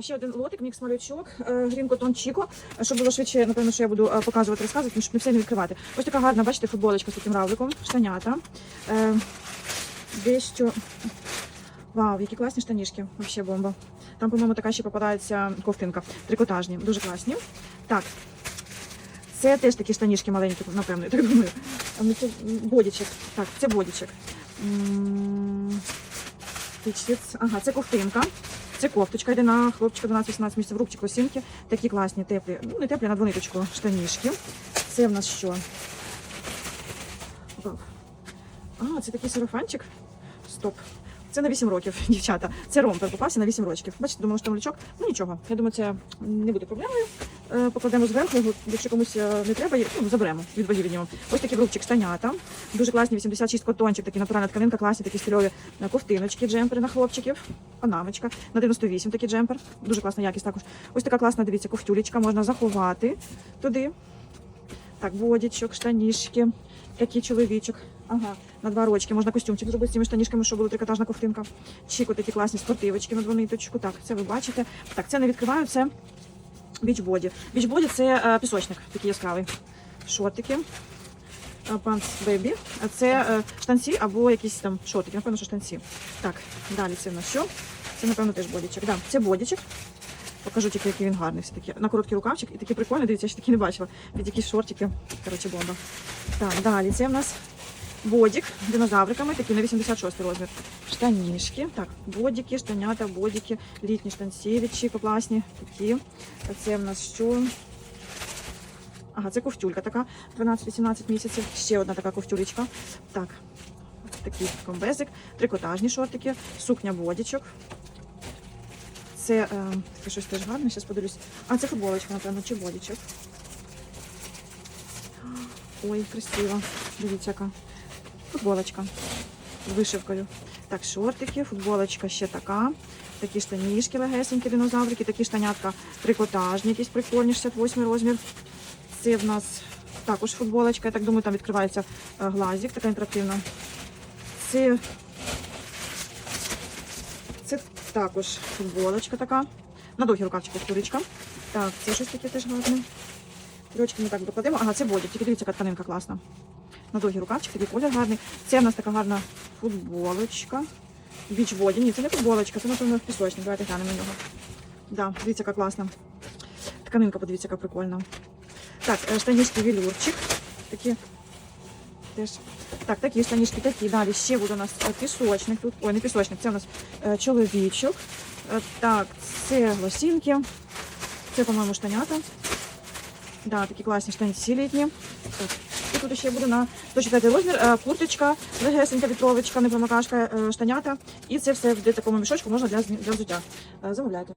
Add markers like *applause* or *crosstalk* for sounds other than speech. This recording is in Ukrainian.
А, ще один лотик, мікс малючок, Green Cotton Chico. Е, Щоб було швидше, напевно, що я буду е, показувати, розказувати, щоб не все не відкривати. Ось така гарна, бачите, футболочка з таким равликом, штанята. Е, дещо. Вау, які класні штанішки, взагалі бомба. Там, по-моєму, така ще попадається ковтинка. Трикотажні, дуже класні. Так. Це теж такі штанішки маленькі, напевно, я так думаю. Ну, Це бодічок. Так, це бодічок. Ага, це ковтинка. Це кофточка йде на хлопчика 12-18 місяців, рубчик осінки. Такі класні, теплі, ну не теплі, на двониточку штанішки. Це в нас що? А, це такий сарафанчик. Стоп. Це на 8 років, *laughs* дівчата. Це ромпер попався на 8 років. Бачите, думала, що там лючок. Ну нічого. Я думаю, це не буде проблемою. Е, Покладемо зверху якщо комусь е, не треба, ну, заберемо від ваги від. Ось такий рубчик штанята. Дуже класні 86 котончик, такі натуральна тканинка, класні такі стильові е, ковтиночки, джемпери на хлопчиків. Панамочка на 98 такий джемпер. Дуже класна якість також. Ось така класна, дивіться, ковтюлечка, можна заховати туди. Так, бодічок, штанішки, такий чоловічок. Ага, на два рочки. Можна костюмчик зробити з цими штанішками, щоб була трикотажна ковтинка. Чіко такі класні спортивочки на двониточку. Так, це ви бачите. Так, це не відкриваю, це бічбоді. Бічбоді це е, пісочник, такий яскравий. Шортики. Е, Панц бебі. А це е, штанці або якісь там шортики. Напевно, що штанці. Так, далі це в нас що? Це, напевно, теж бодічок. Да, це бодічок. Покажу тільки, який він гарний. Все таки на короткий рукавчик і такий прикольний. Дивіться, я ще такі не бачила. Під якісь шортики. Коротше, бомба. Так, далі це в нас бодік з динозавриками, такі на 86 розмір. Штанішки. Так, бодіки, штанята, бодіки, літні штанці від класні. Такі. Це в нас що? Ага, це ковтюлька така 12-18 місяців. Ще одна така ковтюлечка. Так, такий комбезик, трикотажні шортики, сукня бодічок. Це е, щось теж гарне, зараз подивлюсь. А, це футболочка, напевно, чи бодічок. Ой, красиво. Дивіться, яка футболочка з вишивкою. Так, шортики, футболочка ще така. Такі штанішки легесенькі, динозаврики, такі штанятка трикотажні, якісь прикольні, 68 розмір. Це в нас також футболочка. Я так думаю, там відкривається е, глазик, така інтерактивна. Це, це також футболочка така. На довгі рукавчики куричка. Так, це щось таке теж гарне. Ручки ми так докладемо. Ага, це бодік. Тільки дивіться, яка тканинка класна. На довгі рукавчики, такий колір гарний. Це в нас така гарна футболочка. Біч. Ні, це не футболочка, це, напевно, пісочник. Давайте глянемо на нього. Да, дивіться, яка класна. Тканинка, подивіться, яка прикольна. Так, е, штанішки велюрчик. Такі теж. Так, такі штанішки, такі. Далі ще буде у нас е, пісочник тут. Ой, не пісочник, це у нас е, чоловічок. Так, це лосінки. Це, по-моєму, штанята. Да, такі класні штанці літні. І тут ще буде на 104 розмір. е, Курточка, легесенька вітровочка, непромокашка, е, штанята. І це все в такому мішочку можна для, для взуття. Е, Замовляйте.